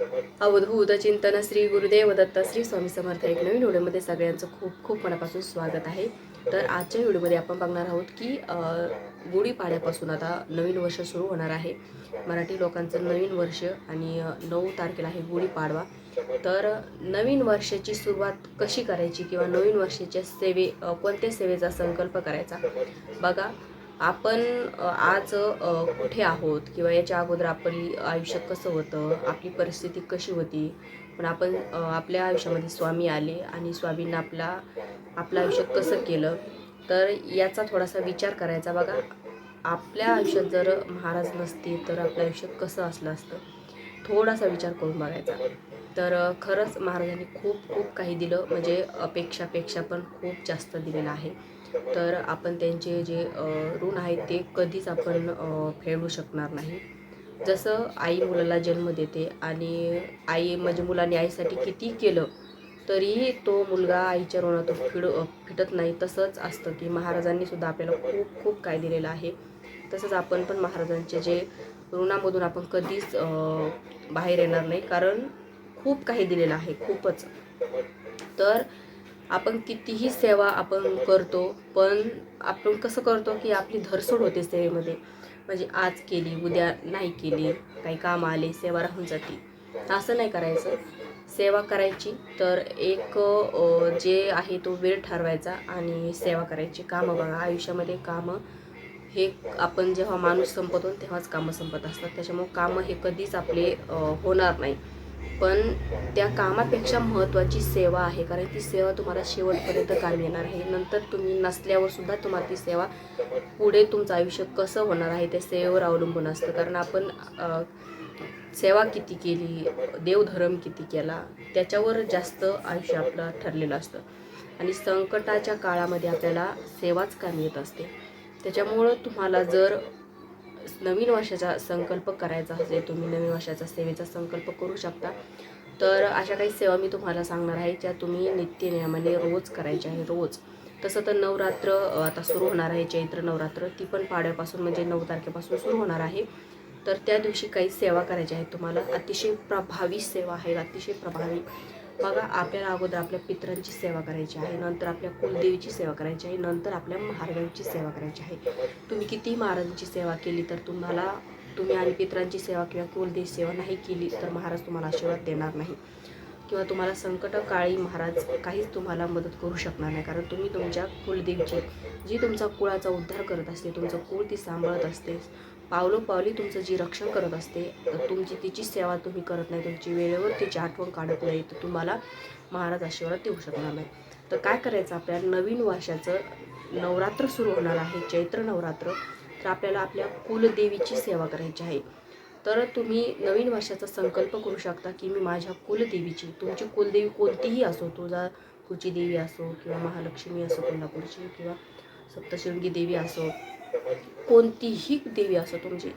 अवधूत चिंतन श्री गुरुदेव दत्त श्री स्वामी समर्थ एक नवीन व्हिडिओमध्ये सगळ्यांचं खूप खूप मनापासून स्वागत आहे. तर आजच्या व्हिडिओमध्ये आपण बघणार आहोत की गुढीपाड्यापासून आता नवीन वर्ष सुरू होणार आहे. मराठी लोकांचं नवीन वर्ष आणि नऊ तारखेला आहे गुढीपाडवा तर नवीन वर्षाची सुरुवात कशी करायची किंवा नवीन वर्षाच्या सेवे कोणत्या सेवेचा संकल्प करायचा? बघा आपण आज कुठे आहोत? किंवा याच्या अगोदर आपली आयुष्य कसं होतं? आपली परिस्थिती कशी होती? पण आपण आपल्या आयुष्यामध्ये स्वामी आले आणि स्वामींना आपला आपलं आयुष्य कसं केलं? तर याचा थोडासा विचार करायचा. बघा आपल्या आयुष्यात जर महाराज नसते तर आपलं आयुष्य कसं असलं असतं? थोडासा विचार करून बघायचा. तर खरंच महाराजांनी खूप खूप काही दिलं. म्हणजे अपेक्षापेक्षा पण खूप जास्त दिलेलं आहे. तर आपण त्यांचे जे ऋण आहेत ते कधीच आपण फेडू शकणार नाही. जसं आई मुलाला जन्म देते आणि आई म्हणजे मुलाने आईसाठी किती केलं तरीही तो मुलगा आईच्या ऋणातून फिड फिटत नाही. तसंच असतं की महाराजांनी सुद्धा आपल्याला खूप खूप काय दिलेलं आहे. तसंच आपण पण महाराजांचे जे ऋणामधून आपण कधीच बाहेर येणार नाही कारण खूप काही दिलेलं आहे खूपच. तर आपण कितीही सेवा आपण करतो पण आपण कसं करतो की आपली धरसोड होते सेवेमध्ये. म्हणजे आज केली उद्या नाही केली काही काम आले सेवा राहून जाते. असं नाही करायचं. सेवा करायची तर एक जे आहे तो वेळ ठरवायचा आणि सेवा करायची. कामं बघा आयुष्यामध्ये कामं हे आपण जेव्हा माणूस संपतो तेव्हाच कामं संपत असतात. त्याच्यामुळे कामं हे कधीच आपले होणार नाही. पण त्या कामापेक्षा महत्त्वाची सेवा आहे. कारण ती सेवा तुम्हाला शेवटपर्यंत काम येणार आहे. नंतर तुम्ही नसल्यावर सुद्धा तुम्हाला ती सेवा पुढे तुमचं आयुष्य कसं होणार आहे त्या सेवेवर अवलंबून असतं. कारण आपण सेवा किती केली देवधर्म किती केला त्याच्यावर जास्त आयुष्य आपलं ठरलेलं असतं. आणि संकटाच्या काळामध्ये आपल्याला सेवाच काम येत असते. त्याच्यामुळं तुम्हाला जर नवीन वर्षाचा संकल्प करायचा असेल तुम्ही नवीन वर्षाचा सेवेचा संकल्प करू शकता. तर अशा काही सेवा मी तुम्हाला सांगणार आहे ज्या तुम्ही नित्य नियमाने रोज करायच्या आहे रोज. तसं तर नवरात्र आता सुरू होणार आहे चैत्र नवरात्र ती पण पाड्यापासून म्हणजे नऊ तारखेपासून सुरू होणार आहे. तर त्या दिवशी काही सेवा करायच्या आहेत तुम्हाला. अतिशय प्रभावी सेवा आहे अतिशय प्रभावी. बघा आपल्याला अगोदर आपल्या पितरांची सेवा करायची आहे नंतर आपल्या कुलदेवीची सेवा करायची आहे नंतर आपल्या महाराजांची सेवा करायची आहे. तुम्ही किती महाराजांची सेवा केली तर तुम्हाला तुम्ही आणि पितरांची सेवा किंवा कुलदेवी सेवा नाही केली तर महाराज तुम्हाला आशीर्वाद देणार नाही. किंवा तुम्हाला संकट काळी महाराज काहीच तुम्हाला मदत करू शकणार नाही कारण तुम्ही तुमच्या कुलदेवीची जी तुमचा कुळाचा उद्धार करत असते तुमचं कुळ ती सांभाळत असते पावलोपावली तुमचं जी रक्षण करत असते तर तुमची तिची सेवा तुम्ही करत नाही तुमची वेळेवर तिची आठवण काढत नाही तर तुम्हाला महाराज आशीर्वाद देऊ शकणार नाही. तर काय करायचं आपल्या नवीन वर्षाचं नवरात्र सुरू होणार आहे चैत्र नवरात्र तर आपल्याला आपल्या कुलदेवीची सेवा करायची आहे. तर तुम्ही नवीन वर्षाचा संकल्प करू शकता की मी माझ्या कुलदेवीची तुमची कुलदेवी कोणतीही असो तुझा कुची देवी असो किंवा महालक्ष्मी असो कोल्हापूरची किंवा सप्तशृंगी देवी असो कोणतीही देवी असो तुमची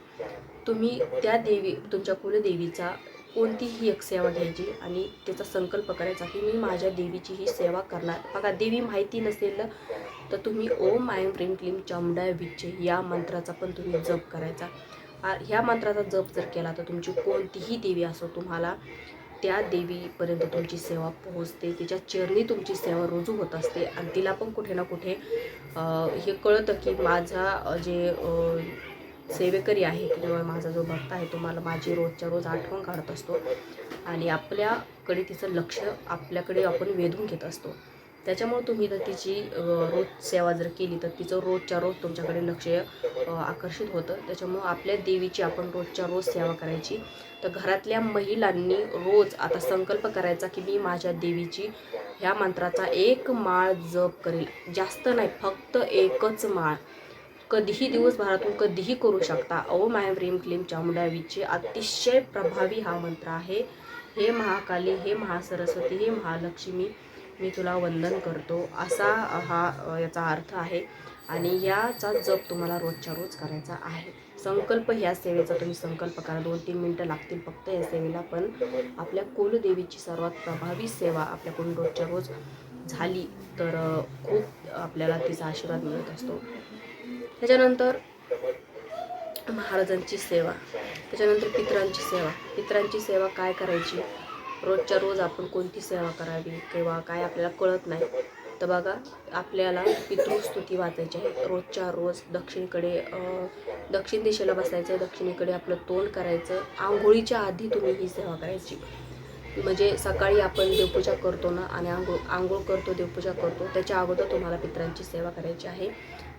तुम्ही त्या देवी तुमच्या कुलदेवीचा कोणतीही एक सेवा घ्यायची आणि त्याचा संकल्प करायचा की मी माझ्या देवीची ही सेवा करणार. बघा देवी माहिती नसेल ना, तर तुम्ही ओम मायम प्रेम क्लीम चामुंडा विच्चे या मंत्राचा पण तुम्ही जप करायचा. ह्या मंत्राचा जप जर केला तर तुमची कोणतीही देवी असो तुम्हाला त्या देवीपर्यंत तुमची सेवा पोहोचते तिच्या चरणी तुमची सेवा रुजू होत असते आणि तिला पण कुठे ना कुठे हे कळतं की माझा जे सेवेकरी आहे किंवा माझा जो भक्त आहे तो मला माझी रोजच्या रोज आठवण काढत असतो आणि आपल्याकडे तिचं लक्ष आपल्याकडे आपण वेधून घेत असतो. त्याच्यामुळे तुम्ही जर तिची रोज सेवा जर केली तर तिचं रोजच्या रोज तुमच्याकडे लक्ष आकर्षित होतं. त्याच्यामुळं आपल्या देवीची आपण रोजच्या रोज सेवा करायची. तर घरातल्या महिलांनी रोज आता संकल्प करायचा की मी माझ्या देवीची ह्या मंत्राचा एक माळ जप करेल. जास्त नाही फक्त एकच माळ. कधीही दिवसभरातून कधीही करू शकता. ओम माय व्रीम क्लीम चामुंडावीचे अतिशय प्रभावी हा मंत्र आहे. हे महाकाली हे महासरस्वती हे महालक्ष्मी मी तुला वंदन करतो. असा हा याचा अर्थ आहे. आणि याचा जप तुम्हाला रोजच्या रोज करायचा आहे. संकल्प ह्या सेवेचा तुम्ही संकल्प करा. दोन तीन मिनटं लागतील फक्त या सेवेला पण आपल्या कुलदेवीची सर्वात प्रभावी सेवा आपल्याकडून रोजच्या रोज झाली तर खूप आपल्याला तिचा आशीर्वाद मिळत असतो. त्याच्यानंतर महाराजांची सेवा. त्याच्यानंतर पितरांची सेवा. पितरांची सेवा काय करायची? रोजच्या रोज आपण कोणती सेवा करावी किंवा काय आपल्याला कळत नाही. तर बघा आपल्याला पितृस्तुती वाचायची आहे. रोजच्या रोज दक्षिणेकडे दक्षिण दिशेला बसायचं दक्षिणेकडे आपलं तोंड करायचं. आंघोळीच्या आधी तुम्ही ही सेवा करायची. म्हणजे सकाळी आपण देवपूजा करतो ना आणि आंघोळ आंघोळ करतो देवपूजा करतो त्याच्या अगोदर तुम्हाला पितरांची सेवा करायची आहे.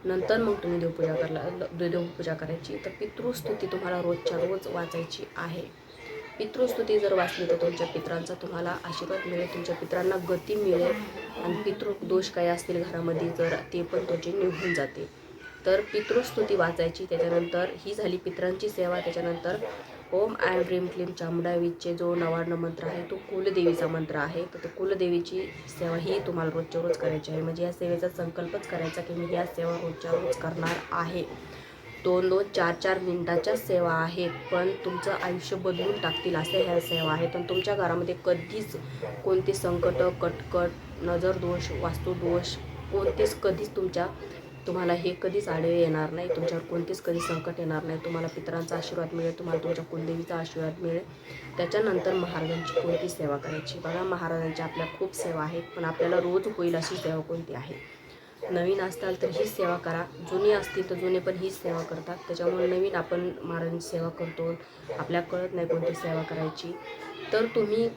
नंतर मग तुम्ही देवपूजा करला देवपूजा करायची. तर पितृस्तुती तुम्हाला रोजच्या रोज वाचायची आहे. पितृस्तुती जर वाचली तर तुमच्या पित्रांचा तुम्हाला आशीर्वाद मिळेल तुमच्या पित्रांना गती मिळेल आणि पितृ दोष काय असतील घरामध्ये जर ते पण तुमचे निघून जाते तर पितृस्तुती वाचायची त्याच्यानंतर ही झाली पित्रांची सेवा त्याच्यानंतर ओम आय ड्रीम क्लीम चामुंडावीचे जो नवार्ण मंत्र आहे तो कुलदेवीचा मंत्र आहे. तर तो कुलदेवीची सेवा ही तुम्हाला रोजच्या रोज करायची आहे. म्हणजे या सेवेचा संकल्पच करायचा की मी या सेवा रोजच्या रोज करणार आहे. दोन दोन चार चार मिनटाच्या सेवा आहेत पण तुमचं आयुष्य बदलून टाकतील असे ह्या सेवा आहेत. आणि तुमच्या घरामध्ये कधीच कोणते संकट कटकट नजरदोष वास्तुदोष कोणतेच कधीच तुमच्या तुम्हाला हे कधीच आडवे येणार नाही. तुमच्यावर कोणतेच कधी संकट येणार नाही. तुम्हाला पितरांचा आशीर्वाद मिळेल तुम्हाला तुमच्या कुलदेवीचा आशीर्वाद मिळेल. त्याच्यानंतर महाराजांची कोणती सेवा करायची? बघा महाराजांच्या आपल्या खूप सेवा आहेत पण आपल्याला रोज होईल अशी सेवा कोणती आहे? नवीन असताल तर हीच सेवा करा. जुनी असतील तर जुने पण हीच सेवा करतात. त्याच्यामुळे नवीन आपण महाराजांची सेवा करतो. आपल्याला कळत नाही कोणती सेवा करायची. तर तुम्ही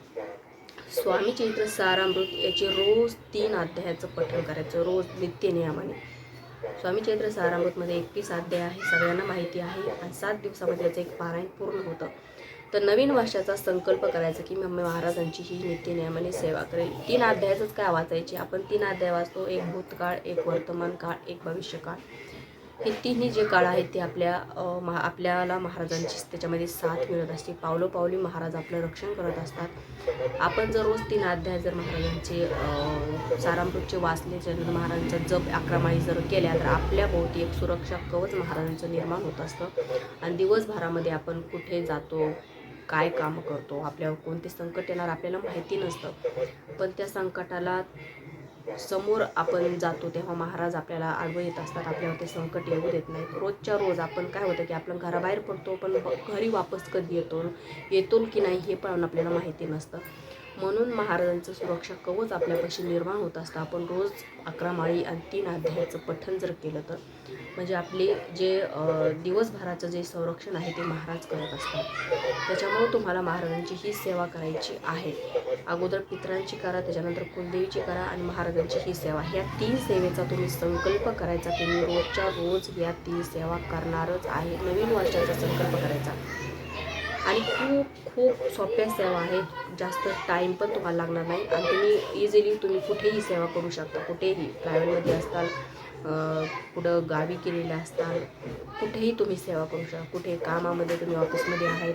स्वामी चैत्र सारामृत याचे रोज तीन अध्यायाचं पठण करायचं. रोज नित्य नियमाने. स्वामी चैत्र सारामृतमध्ये एकवीस अध्याय आहे. सगळ्यांना माहिती आहे. आणि सात दिवसामध्ये त्याचं एक पारायण पूर्ण होतं. तर नवीन वर्षाचा संकल्प करायचा की मी महाराजांची ही नित्य नियमाने सेवा करेल. तीन अध्यायाचंच काय वाचायची? आपण तीन अध्याय वाचतो एक भूतकाळ एक वर्तमान काळ एक भविष्यकाळ. हे तिन्ही जे काळ आहेत ते आपल्या महा आपल्याला महाराजांची त्याच्यामध्ये साथ मिळत असते. पावलोपावली महाराज आपलं रक्षण करत असतात. आपण जर रोज तीन अध्याय जर महाराजांचे सारामृतचे वाचले जर महाराजांचा जप अकरा जर केल्या तर आपल्या भोवती एक सुरक्षा कवच महाराजांचं निर्माण होत असतं. आणि दिवसभरामध्ये आपण कुठे जातो काय कामं करतो आपल्यावर कोणते संकट येणार आपल्याला माहिती नसतं. पण त्या संकटाला समोर आपण जातो तेव्हा महाराज आपल्याला आडवं येत असतात आपल्यावर ते संकट येऊ देत नाहीत. रोजच्या रोज आपण काय होतं की आपण घराबाहेर पडतो पण घरी वापस कधी येतो येतो की नाही हे पण आपल्याला माहिती नसतं. म्हणून महाराजांचं सुरक्षा कवच आपल्यापाशी निर्माण होत असतं. आपण रोज अकरा माळी आणि तीन अध्यायाचं पठण जर केलं तर. म्हणजे आपले जे दिवसभराचं जे संरक्षण आहे ते महाराज करत असतात. त्याच्यामुळं तुम्हाला महाराजांची ही सेवा करायची आहे. अगोदर पितरांची करा त्याच्यानंतर कुलदेवीची करा आणि महाराजांची ही सेवा. ह्या तीन सेवेचा तुम्ही संकल्प करायचा. तुम्ही रोजच्या रोज या तीन सेवा करणारच आहे. नवीन वर्षाचा संकल्प करायचा. आणि खूप खूप सोप्या सेवा आहेत. जास्त टाईम पण तुम्हाला लागणार नाही. आणि तुम्ही इझिली तुम्ही कुठेही सेवा करू शकता. कुठेही प्रायव्हेटमध्ये असताल कुठं गावी केलेल्या असताल कुठेही तुम्ही सेवा करू शकता. कुठे कामामध्ये तुम्ही ऑफिसमध्ये आहेत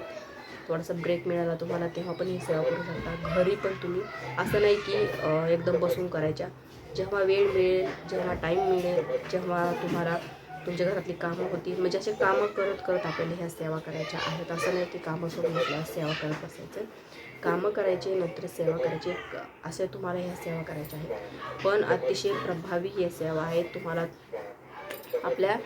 थोडासा ब्रेक मिळाला तुम्हाला तेव्हा पण ही सेवा करू शकता. घरी पण तुम्ही असं नाही की एकदम बसून करायच्या. जेव्हा वेळ मिळेल जेव्हा टाईम मिळेल जेव्हा तुम्हाला तुमच्या घरातली कामं होती. म्हणजे असे कामं करत करत आपल्याला ह्या सेवा करायच्या आहेत. असं नाही की कामं सोडून आपल्याला सेवा करत बसायचं कामं करायची नंतर सेवा करायची. असे तुम्हाला ह्या सेवा करायच्या आहेत. पण अतिशय प्रभावी ही सेवा आहे तुम्हाला आपल्या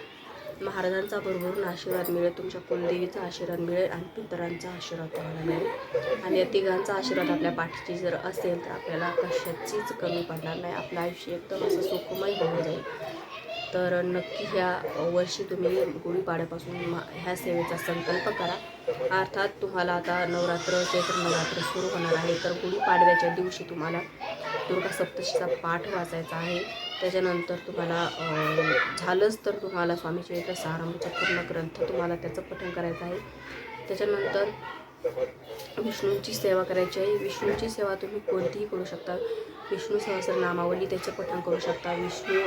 महाराजांचा भरभरून आशीर्वाद मिळेल. तुमच्या कुलदेवीचा आशीर्वाद मिळेल आणि पितरांचा आशीर्वाद तुम्हाला मिळेल. आणि या तिघांचा आशीर्वाद आपल्या पाठीची जर असेल तर आपल्याला कशाचीच कमी पडणार नाही. आपलं आयुष्य एकदम असं सुखमय होऊन जाईल. तर नक्की ह्या वर्षी तुम्ही गुढीपाड्यापासून मा- ह्या सेवेचा संकल्प करा. अर्थात तुम्हाला आता नवरात्र चैत्र नवरात्र सुरू होणार आहे. तर गुढीपाडव्याच्या दिवशी तुम्हाला दुर्गा सप्तशीचा पाठ वाचायचा आहे. त्याच्यानंतर तुम्हाला झालंच तर तुम्हाला स्वामी चरित्र सारामचा पूर्ण ग्रंथ तुम्हाला त्याचं पठण करायचं आहे. त्याच्यानंतर विष्णूंची सेवा करायची आहे. विष्णूंची सेवा तुम्ही कोणतीही करू शकता. विष्णू सहस्रनामावली त्याचं पठण करू शकता. विष्णू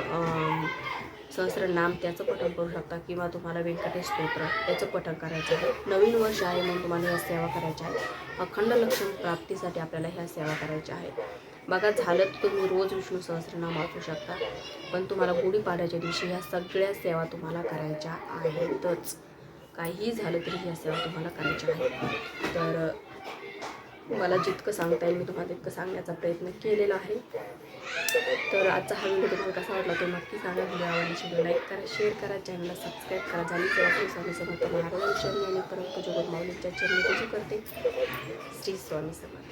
सहस्रनाम त्याचं पठण करू शकता किंवा तुम्हाला व्यंकटेश स्तोत्र त्याचं पठण करायचं आहे. नवीन वर्ष आहे म्हणून तुम्हाला ह्या सेवा करायच्या आहेत. अखंड लक्षण प्राप्तीसाठी आपल्याला ह्या सेवा करायच्या आहेत. बघा झालं तर तुम्ही रोज विष्णू सहस्रनाम वाचू शकता पण तुम्हाला गुढीपाड्याच्या दिवशी ह्या सगळ्या सेवा तुम्हाला करायच्या आहेतच. काहीही झालं तरी ह्या सेवा तुम्हाला करायच्या आहेत. तर मला जितकं सांगता येईल मी तुम्हाला तितकं सांगण्याचा प्रयत्न केलेला आहे. तर आजचा हा व्हिडिओ तुम्हाला कसा वाटला तो नक्की सांगा. व्हिडिओ आवडल्यास व्हिडिओ लाईक करा शेअर करा. चॅनलला सबस्क्राईब करा. झाली तर स्वामी समर्थ महाराज चरणी आणि परंतु जोगत माऊलींच्या चरणी पूजा करते. श्री स्वामी समर्थ.